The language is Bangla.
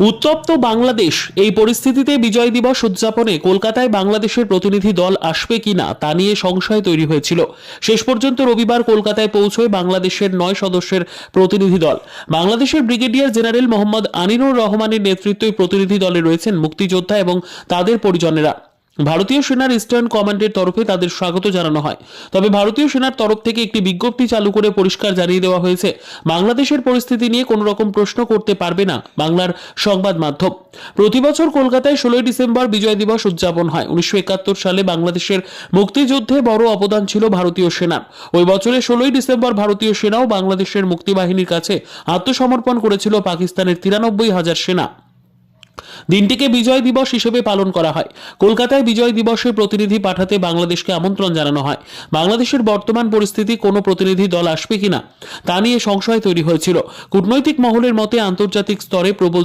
উত্তপ্ত বাংলাদেশ, এই পরিস্থিতিতে বিজয় দিবস উদযাপনে কলকাতায় বাংলাদেশের প্রতিনিধি দল আসবে কিনা তা নিয়ে সংশয় তৈরি হয়েছিল। শেষ পর্যন্ত রবিবার কলকাতায় পৌঁছয় বাংলাদেশের নয় সদস্যের প্রতিনিধি দল। বাংলাদেশের ব্রিগেডিয়ার জেনারেল মোহাম্মদ আনিনুর রহমানের নেতৃত্বে প্রতিনিধি দলে রয়েছেন মুক্তিযোদ্ধা এবং তাদের পরিজনেরা। ভারতীয় সেনার ইস্টার্ন কমান্ডের তরফে তাদের স্বাগত জানানো হয়। তবে ভারতীয় সেনার তরফ থেকে একটি বিজ্ঞপ্তি চালু করে পরিষ্কার জানিয়ে দেওয়া হয়েছে, বাংলাদেশের পরিস্থিতি নিয়ে কোনো রকম প্রশ্ন করতে পারবে না বাংলার সংবাদ মাধ্যম। প্রতি বছর কলকাতায় ষোলোই ডিসেম্বর বিজয় দিবস উদযাপন হয়। উনিশশো একাত্তর সালে বাংলাদেশের মুক্তিযুদ্ধে বড় অবদান ছিল ভারতীয় সেনার। ওই বছরে ষোলোই ডিসেম্বর ভারতীয় সেনাও বাংলাদেশের মুক্তিবাহিনীর কাছে আত্মসমর্পণ করেছিল পাকিস্তানের তিরানব্বই হাজার সেনা। দিনটিকে বিজয় দিবস হিসেবে পালন করা হয়। কলকাতায় বিজয় দিবসে প্রতিনিধি পাঠাতে বাংলাদেশকে আমন্ত্রণ জানানো হয়। বাংলাদেশের বর্তমান পরিস্থিতি, কোনো প্রতিনিধি দল আসবে কিনা, তা নিয়ে সংশয় তৈরি হয়েছিল। কূটনৈতিক মহলের মতে আন্তর্জাতিক স্তরে প্রবল